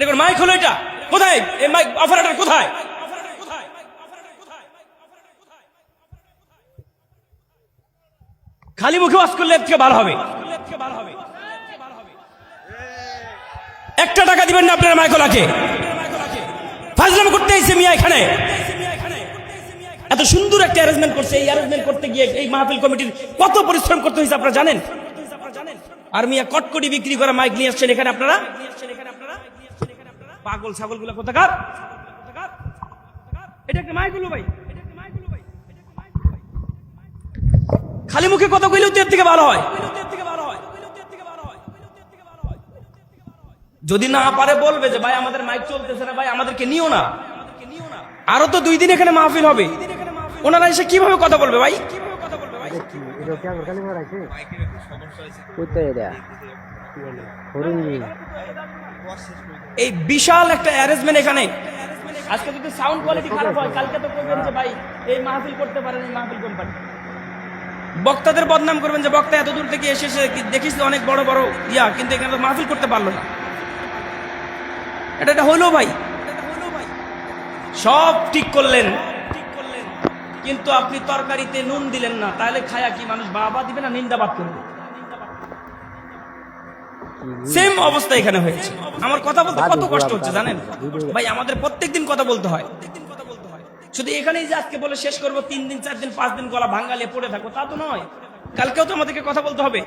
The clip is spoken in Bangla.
এটা মাইক হলো এটা? কোথায়? এই মাইক অপারেটর কোথায়? খালি মুখে ওয়াজ করলে এর থেকে ভালো হবে। একটা টাকা দিবেন না আপনার মাইকলাকে ফাজলাম করতে এসে মিয়া এখানে। এত সুন্দর একটা অ্যারেঞ্জমেন্ট করছে। এই অ্যারেঞ্জমেন্ট করতে গিয়ে এই মাহফিল কমিটির কত পরিশ্রম করতে হয়েছে আপনারা জানেন? আর মিয়া কটকটি বিক্রি করা মাইক নিয়ে আসছেন এখানে আপনারা? পাগল ছাগলগুলা কোথাকার? এটা একটা মাইক হলো ভাই। খালি মুখে কথা কইলেও তো এর থেকে ভালো হয়। যদি না পারে বলবে যে ভাই আমাদের মাইক চলতেছে না ভাই আমাদেরকে নিও না। আরও তো দুই দিন এখানে মাহফিল হবে। ওনারা এসে কীভাবে কথা বলবে ভাই? এটা কি এই বিশাল একটা অ্যারেঞ্জমেন্ট এখানে। আজকে যদি সাউন্ড কোয়ালিটি খারাপ হয় কালকে তো করবেন যে ভাই এই মাহফিল করতে পারেন এই মাহফিল কোম্পানি বক্তাদের বদনাম করবেন যে বক্তা এত দূর থেকে এসে এসে দেখিস অনেক বড় বড় ইয়া কিন্তু এখানে তো মাহফিল করতে পারল না। এটা এটা হলো ভাই। সব ঠিক করলেন। কিন্তু আপনি তরকারিতে নুন দিলেন না তাহলে খায়া কি মানুষ বাবা দিবে না নিন্দাবাদ করবে? সেম অবস্থা এখানে হয়েছে। আমার কথা বলতে কত কষ্ট হচ্ছে, জানেন? ভাই, আমাদের প্রত্যেকদিন কথা বলতে হয়। শুধু এখানেই যে আজকে বলে শেষ করব, তিন দিন, চার দিন, পাঁচ দিন গলা ভাঙ্গালে পড়ে থাকো, তা তো নয়। কালকেও তো আমাদেরকে কথা বলতে হবে।